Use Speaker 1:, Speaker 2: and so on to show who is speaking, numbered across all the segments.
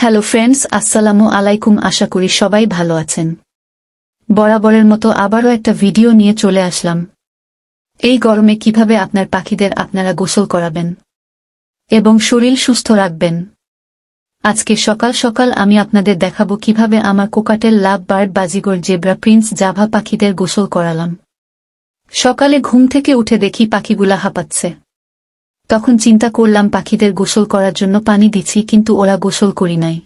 Speaker 1: Hello friends আসসালামু আলাইকুম, আশা করি সবাই ভালো আছেন। বরাবরের মতো আবারও একটা ভিডিও নিয়ে চলে আসলাম। এই গরমে কীভাবে আপনার পাখিদের আপনারা গোসল করাবেন? এবং শরীর সুস্থ রাখবেন? আজকে সকাল সকাল আমি আপনাদের দেখাবো কীভাবে আমার কোকাটের লাভ বার্ড বাজিগর জেব্রা প্রিন্স জাভা পাখিদের গোসল করালাম। সকালে ঘুম থেকে উঠে দেখি পাখিগুলা হাঁপাচ্ছে। তখন চিন্তা করলাম পাখিদের গোসল করার জন্য পানি দিচ্ছি কিন্তু ওরা গোসল করি নাই।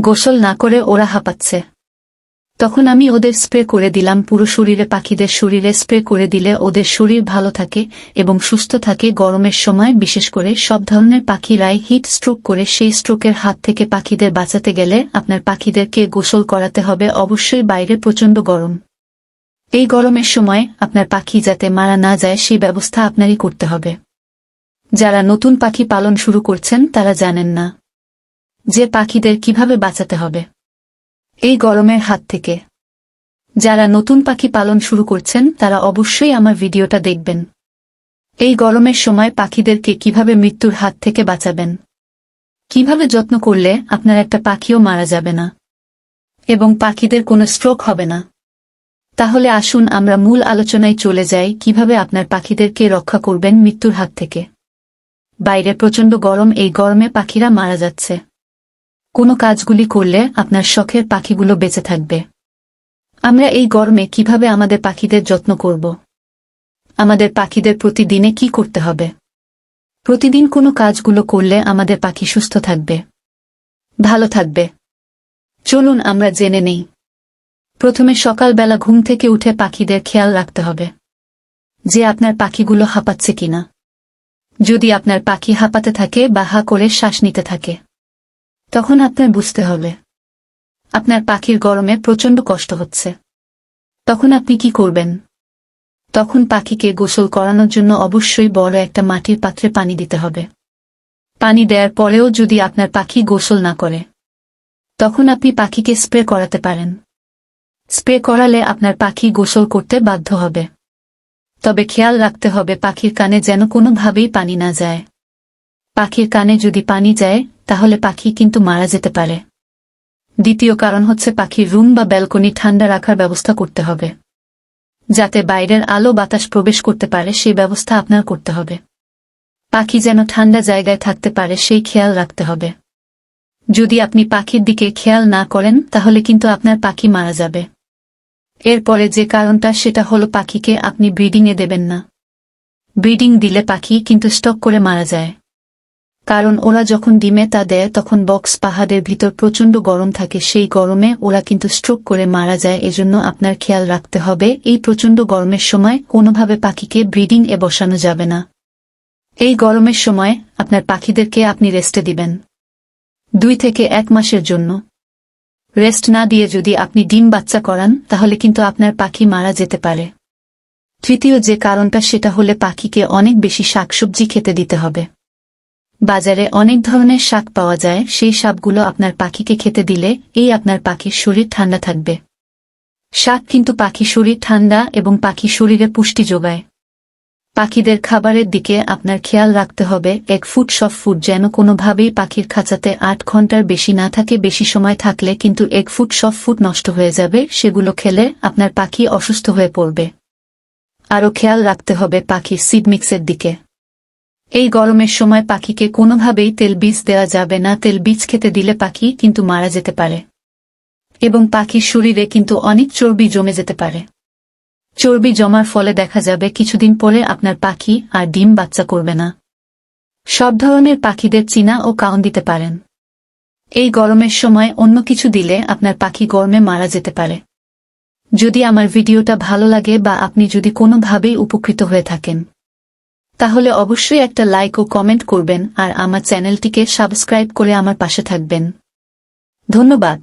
Speaker 1: গোসল না করে ওরা হাঁপাচ্ছে। তখন আমি ওদের স্প্রে করে দিলাম পুরো শরীরে পাখিদের শরীরে স্প্রে করে দিলে ওদের শরীর ভালো থাকে এবং সুস্থ থাকে গরমের সময়, বিশেষ করে সব ধরনের পাখিরাই হিট স্ট্রোক করে সেই স্ট্রোকের হাত থেকে পাখিদের বাঁচাতে গেলে আপনার পাখিদেরকে গোসল করাতে হবে, অবশ্যই বাইরে প্রচণ্ড গরম। এই গরমের সময় আপনার পাখি যাতে মারা না যায় সেই ব্যবস্থা আপনারই করতে হবে। যারা নতুন পাখি পালন শুরু করছেন, তারা জানেন না যে পাখিদের কীভাবে বাঁচাতে হবে। এই গরমের হাত থেকে। যারা নতুন পাখি পালন শুরু করছেন, তারা অবশ্যই আমার ভিডিওটা দেখবেন। এই গরমের সময় পাখিদেরকে কীভাবে মৃত্যুর হাত থেকে বাঁচাবেন? কীভাবে যত্ন করলে আপনার একটা পাখিও মারা যাবে না? এবং পাখিদের কোনো স্ট্রোক হবে না? তাহলে আসুন আমরা মূল আলোচনায় চলে যাই, কীভাবে আপনার পাখিদেরকে রক্ষা করবেন মৃত্যুর হাত থেকে। বাইরে প্রচণ্ড গরম, এই গরমে পাখিরা মারা যাচ্ছে। কোনো কাজগুলি করলে আপনার শখের পাখিগুলো বেঁচে থাকবে। আমরা এই গরমে কীভাবে আমাদের পাখিদের যত্ন করব? আমাদের পাখিদের প্রতিদিনে কি করতে হবে? প্রতিদিন কোনো কাজগুলো করলে আমাদের পাখি সুস্থ থাকবে। ভালো থাকবে। চলুন আমরা জেনে নেই। প্রথমে সকালবেলা ঘুম থেকে উঠে পাখিদের খেয়াল রাখতে হবে। যে আপনার পাখিগুলো হাঁপাচ্ছে কিনা। যদি আপনার পাখি হাঁপাতে থাকে বা হা করে শ্বাস নিতে থাকে, তখন আপনার বুঝতে হবে, আপনার পাখির গরমে প্রচণ্ড কষ্ট হচ্ছে। তখন আপনি কি করবেন? তখন পাখিকে গোসল করানোর জন্য অবশ্যই বড় একটা মাটির পাত্রে পানি দিতে হবে। পানি দেওয়ার পরেও যদি আপনার পাখি গোসল না করে, তখন আপনি পাখিকে স্প্রে করাতে পারেন। স্প্রে করালে আপনার পাখি গোসল করতে বাধ্য হবে। তবে খেয়াল রাখতে হবে পাখির কানে যেন কোনোভাবেই পানি না যায়। পাখির কানে যদি পানি যায়, তাহলে পাখি কিন্তু মারা যেতে পারে। দ্বিতীয় কারণ হচ্ছে পাখির রুম বা ব্যালকনি ঠান্ডা রাখার ব্যবস্থা করতে হবে। যাতে বাইরের আলো বাতাস প্রবেশ করতে পারে, সেই ব্যবস্থা আপনার করতে হবে। পাখি যেন ঠান্ডা জায়গায় থাকতে পারে, সেই খেয়াল রাখতে হবে। যদি আপনি পাখির দিকে খেয়াল না করেন, তাহলে কিন্তু আপনার পাখি মারা যাবে। এরপরে যে কারণটা সেটা হলো পাখিকে আপনি ব্রিডিংয়ে দেবেন না। ব্রিডিং দিলে পাখি কিন্তু স্টক করে মারা যায়। কারণ ওরা যখন ডিমে তা দেয় তখন বক্স পাহাড়ের ভিতর প্রচণ্ড গরম থাকে, সেই গরমে ওরা কিন্তু স্ট্রোক করে মারা যায়, এজন্য আপনার খেয়াল রাখতে হবে, এই প্রচণ্ড গরমের সময় কোনোভাবে পাখিকে ব্রিডিং এ বসানো যাবে না। এই গরমের সময় আপনার পাখিদেরকে আপনি রেস্টে দিবেন। দুই থেকে এক মাসের জন্য। রেস্ট না দিয়ে যদি আপনি ডিম বাচ্চা করান, তাহলে কিন্তু আপনার পাখি মারা যেতে পারে। তৃতীয় যে কারণটা, সেটা হলে পাখিকে অনেক বেশি শাকসবজি খেতে দিতে হবে। বাজারে অনেক ধরনের শাক পাওয়া যায়, সেই শাকগুলো আপনার পাখিকে খেতে দিলে এই আপনার পাখির শরীর ঠান্ডা থাকবে। শাক কিন্তু পাখি শরীর ঠান্ডা এবং পাখি শরীরে পুষ্টি যোগায়। পাখিদের খাবারের দিকে আপনার খেয়াল রাখতে হবে, এক ফুট সব ফুট যেন কোনোভাবেই পাখির খাঁচাতে আট ঘণ্টার বেশি না থাকে, বেশি সময় থাকলে কিন্তু এক ফুট সব ফুট নষ্ট হয়ে যাবে, সেগুলো খেলে আপনার পাখি অসুস্থ হয়ে পড়বে। আরও খেয়াল রাখতে হবে পাখির সিড মিক্সের দিকে। এই গরমের সময় পাখিকে কোনোভাবেই তেল বীজ দেওয়া যাবে না, তেল বীজ খেতে দিলে পাখি কিন্তু মারা যেতে পারে। এবং পাখির শরীরে কিন্তু অনেক চর্বি জমে যেতে পারে। চর্বি জমার ফলে দেখা যাবে কিছুদিন পরে আপনার পাখি আর ডিম বাচ্চা করবে না। সব ধরনের পাখিদের চিনা ও কাউন দিতে পারেন। এই গরমের সময় অন্য কিছু দিলে আপনার পাখি গরমে মারা যেতে পারে। যদি আমার ভিডিওটা ভালো লাগে বা আপনি যদি কোনোভাবেই উপকৃত হয়ে থাকেন, তাহলে অবশ্যই একটা লাইক ও কমেন্ট করবেন আর আমার চ্যানেলটিকে সাবস্ক্রাইব করে আমার পাশে থাকবেন। ধন্যবাদ।